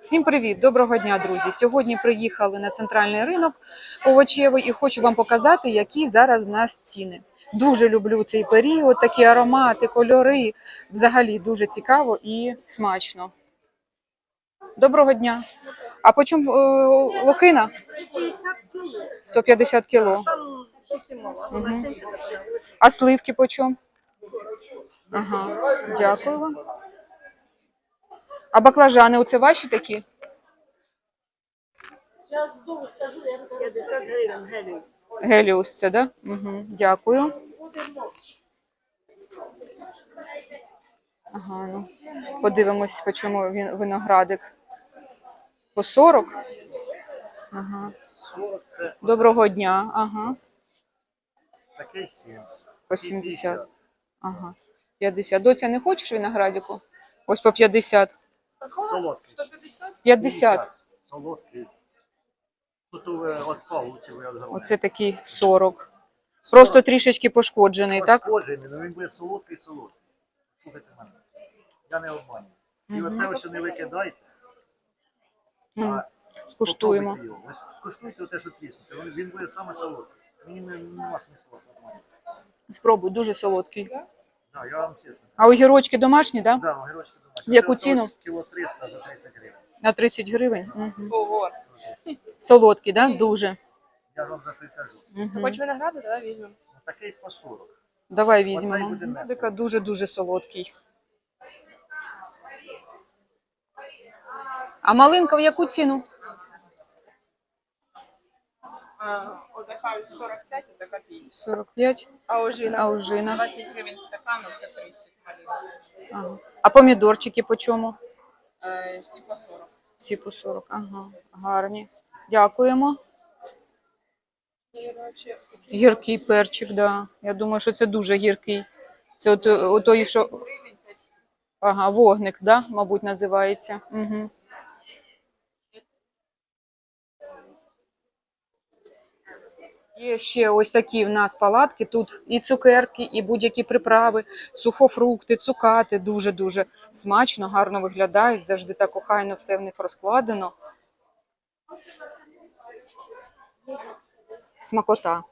Всім привіт, доброго дня, друзі. Сьогодні приїхали на центральний ринок овочевий і хочу вам показати, які зараз в нас ціни. Дуже люблю цей період, такі аромати, кольори. Взагалі дуже цікаво і смачно. Доброго дня. А по чому е, лохина? 150 кіло. Мгм. А сливки по чому? Ага, дякую вам. А баклажани оце ваші такі? 50 гривень гелій. Геліус це, да? Угу, дякую. Ага, ну. Подивимось, по чому він виноградик. По 40? Ага. Доброго дня. Ага. такий 70. По 70. Ага. 50. Доця, не хочеш виноградику? Ось по 50. Солодкий. 50. Солодкий. Тут ви от голови. Оце такий 40. Просто трішечки пошкоджений, так? Пошкоджений, ну він буде солодкий солодкий. Слухайте мене. Я не обманюю. І Мгм. оце ось не викидайте. М, Скуштуємо. попробуйте його. Ви скуштуйте те, що тіснути. Він- Він буде саме солодкий. Мені не- нема смисла обманювати. Спробуй, дуже солодкий. Да, я вам чесно. А огірочки домашні, так? Да? Да, огірочки. В яку ціну? Кіло 300 за 30 гривень. На 30 гривень. Угу. Ого. Солодкий, так? Да? Дуже. Я ж вам за що й кажу. Угу. Хоч винограду, давай візьмемо. Ну, Такий по 40. Давай візьмемо. буде Медика дуже-дуже солодкий. А малинка в яку ціну? Отака 45, отака 50. 45, А ожина? а ожина. 20 гривень стакану, це 30 малина. Ага. А помідорчики по чому? Е, Всі по 40. Всі по 40. Ага, гарні. Дякуємо. Гіркий перчик, да. Я думаю, що це дуже гіркий. Це от, от той, що. Ага, вогник, да, мабуть, називається. Угу. Є ще ось такі в нас палатки. Тут і цукерки, і будь-які приправи, сухофрукти, цукати. Дуже-дуже смачно, гарно виглядають. Завжди так охайно все в них розкладено. Смакота.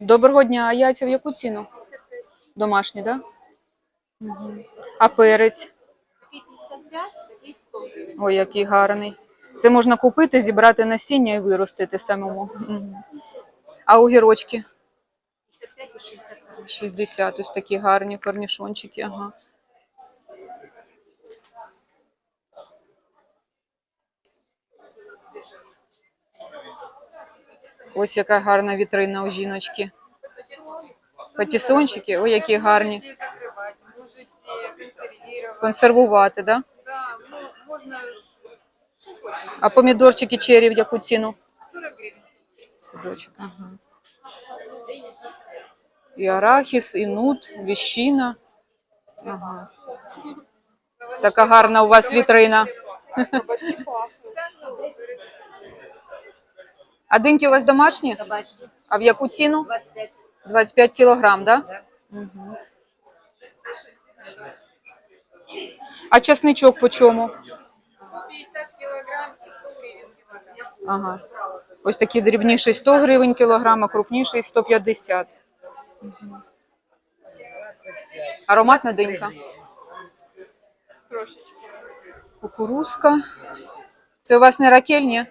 Доброго дня. А яйця в яку ціну? Домашні, так? Да? Угу. А перець? 55, 100 гривень. Ой, який гарний. Це можна купити, зібрати насіння і виростити самому. А огірочки? 55 і 60 гривень. 60, ось такі гарні корнішончики. Ага. Ось яка гарна вітрина у жіночки. Патісончики, ой, які гарні. Можете консервувати. Консервувати, да? Да, ну, можна що хочете. А помідорчики черрі в яку ціну? 40 гривень. Садочок. Ага. І арахіс, і нут, віщина. Ага. Така гарна у вас вітрина. А диньки у вас домашні? А в яку ціну? 25. 25 кілограм, так? Да? Угу. А часничок по чому? Ага. Ось такі дрібніші 100 гривень кілограм, а крупніший 150. Угу. Ароматна динька. Трошечки. Кукурузка. Це у вас не ракельні?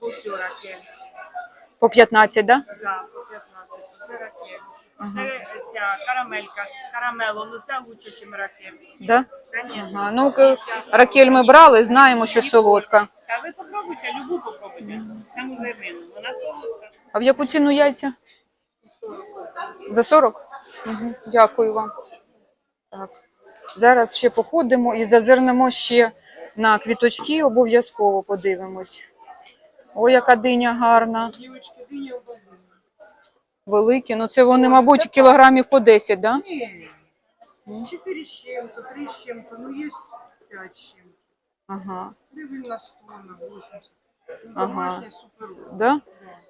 Усю ракель. По 15, так? Да, Так. 15. Це ракель. Це ця карамелька. Карамело, ну це лучше, ніж ракель. Да? Конечно. Ага. Ну, к- ракель ми брали, знаємо, що солодка. Та ви попробуйте, любу попробуйте. Саму зернину. Вона солодка. А в яку ціну яйця? За 40? Угу. Дякую вам. Так. Зараз ще походимо і зазирнемо ще на квіточки, обов'язково подивимось. Ой, яка диня гарна. Дівочки, диня Великі. Ну це вони, мабуть, кілограмів по 10, да? Не, четыре с чем-то, три с чем-то, ну есть пять с чем-то. Ага. Гривен на 100, на 80. Ну, Ага. домашняя супер. Да?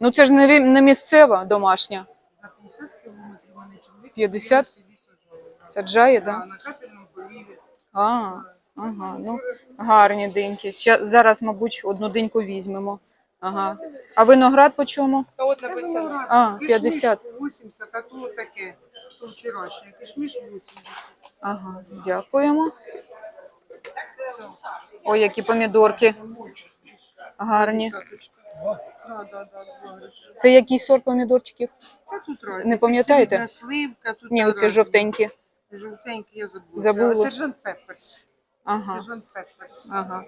Ну це ж не, ві- не місцева домашня. За 50 кілометрів мене чоловік 50? собі саджали. Саджає, Да, да? на капельному поліві. А, ага, ну гарні диньки. Ще зараз, мабуть, одну диньку візьмемо. Ага. А виноград по чому? А от написано. А, кишмиш 50. 80, а то таке, то вчорашнє. Кишмиш 80. Ага, дякуємо. Ой, які помідорки гарні. Да, да, да, да. Це який сорт помідорчиків? Та тут разні. Не пам'ятаєте? Це сливка, тут Ні, оці жовтенькі. Жовтенькі я забула. Забула. Сержант Пепперс. Ага, Сержант Пепперс. ага.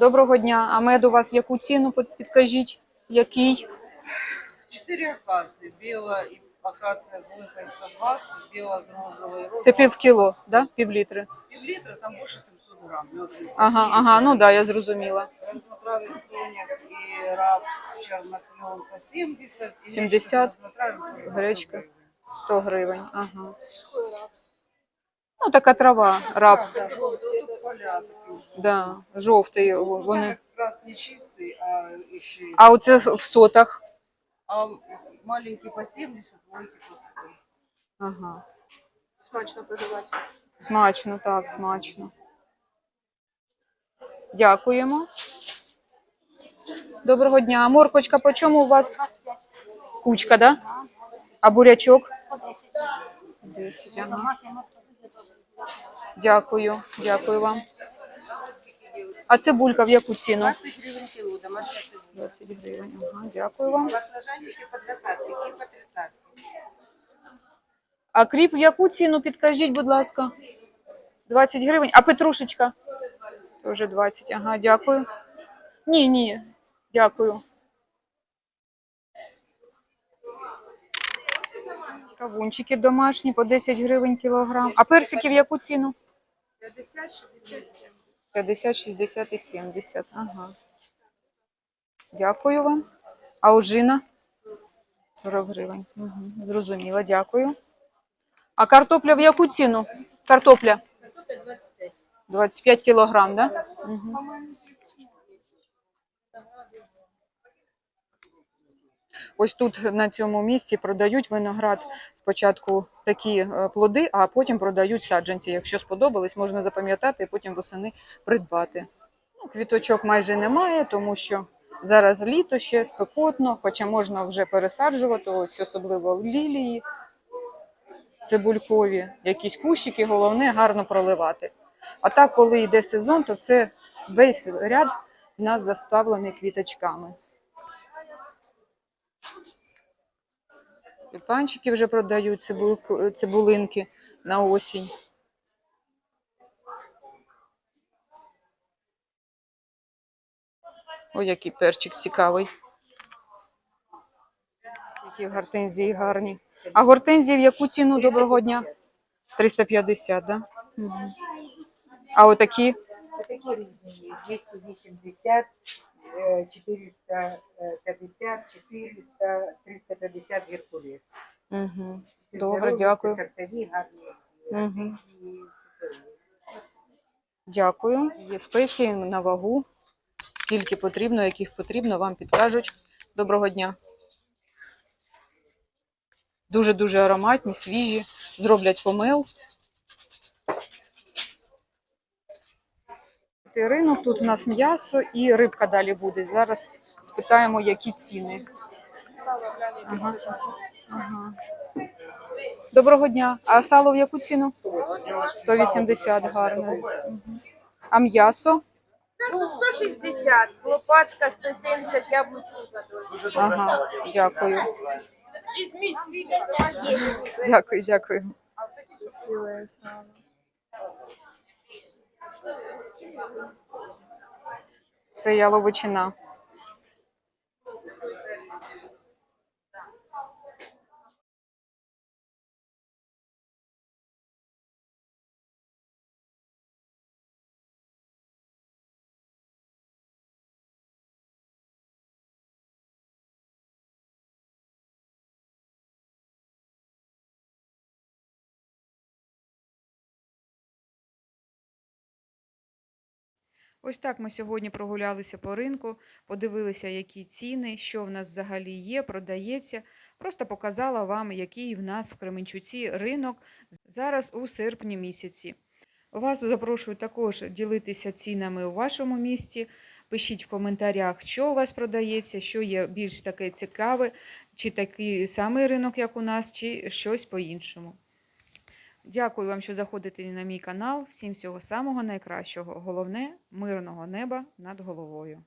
Доброго дня. А мед у вас яку ціну підкажіть? Який? Четыре акации. Белая и акация с лыпой 120, белая с розовой розой. Це пів кіло, да? Пів літри. Пів літра, там больше 700 грамм. Мед Ага, ага, ну да, я зрозуміла. Разнотравий соняк и рапс, черноклен по 70. и 70, гречка с разнотравием тоже по 100 100 гривень. Ага. Ну, така трава, рапс Да, да, желтый, тут поля такие желтые. Да, жовтий. о, Ну, Вони. там как раз не чистый, а еще... А оце в в сотах. А маленький по 70, маленький по 100. Ага. Смачно поживати. Смачно, так, смачно. Дякуємо. Доброго дня. А морквочка по чому у вас? Кучка, да? А бурячок? 10, ага. Дякую, дякую вам. А цибулька в яку ціну? 20 гривен кило, домашняя цибуля. 20 гривень. Ага, дякую вам. По 20, и по 30. А кріп в яку ціну підкажіть, будь ласка? 20 гривень. А петрушечка? Теж 20. Ага, дякую. Ні, ні. Дякую. Кавунчики домашні по 10 гривень кілограм. А персики в яку ціну? 50, 67. 50, 60 і 70. Ага. Дякую вам. А ужина? 40 гривень. Угу. Зрозуміло, дякую. А картопля в яку ціну? Картопля? 25 кілограм, да? Угу. Ось тут на цьому місці продають виноград спочатку такі е, плоди, а потім продають саджанці. Якщо сподобались, можна запам'ятати і потім восени придбати. Ну, квіточок майже немає, тому що зараз літо ще спекотно, хоча можна вже пересаджувати, ось особливо лілії, цибулькові, якісь кущики, головне гарно проливати. А так, коли йде сезон, то це весь ряд у нас заставлений квіточками. Тюльпанчики вже продають цибульку- цибулинки на осінь. Ой, який перчик цікавий. Які гортензії гарні. А гортензії в яку ціну доброго дня? 350, да? Угу. А отакі? Такие різні. 280, е, 450, 400, 350 Геркулес. Угу. Це Добре, здорові, дякую. Це сортові, гарні всі. Суперові. Дякую. Є спеції на вагу. Скільки потрібно, яких потрібно, вам підкажуть. Доброго дня. Дуже-дуже ароматні, свіжі, зроблять помил. Ринок, тут у нас м'ясо і рибка далі буде. Зараз спитаємо, які ціни. Ага. Ага. Доброго дня. А сало в яку ціну? 180 гарно. А м'ясо? Ну, 160, лопатка 170, яблучко за Ага, дякую. Візьміть свій Дякую, дякую. Це яловичина. Ось так ми сьогодні прогулялися по ринку, подивилися, які ціни, що в нас взагалі є, продається. Просто показала вам, який в нас в Кременчуці ринок зараз у серпні місяці. Вас запрошую також ділитися цінами у вашому місті. Пишіть в коментарях, що у вас продається, що є більш таке цікаве, чи такий самий ринок, як у нас, чи щось по-іншому. Дякую вам, що заходите на мій канал. Всім всього самого найкращого. Головне мирного неба над головою.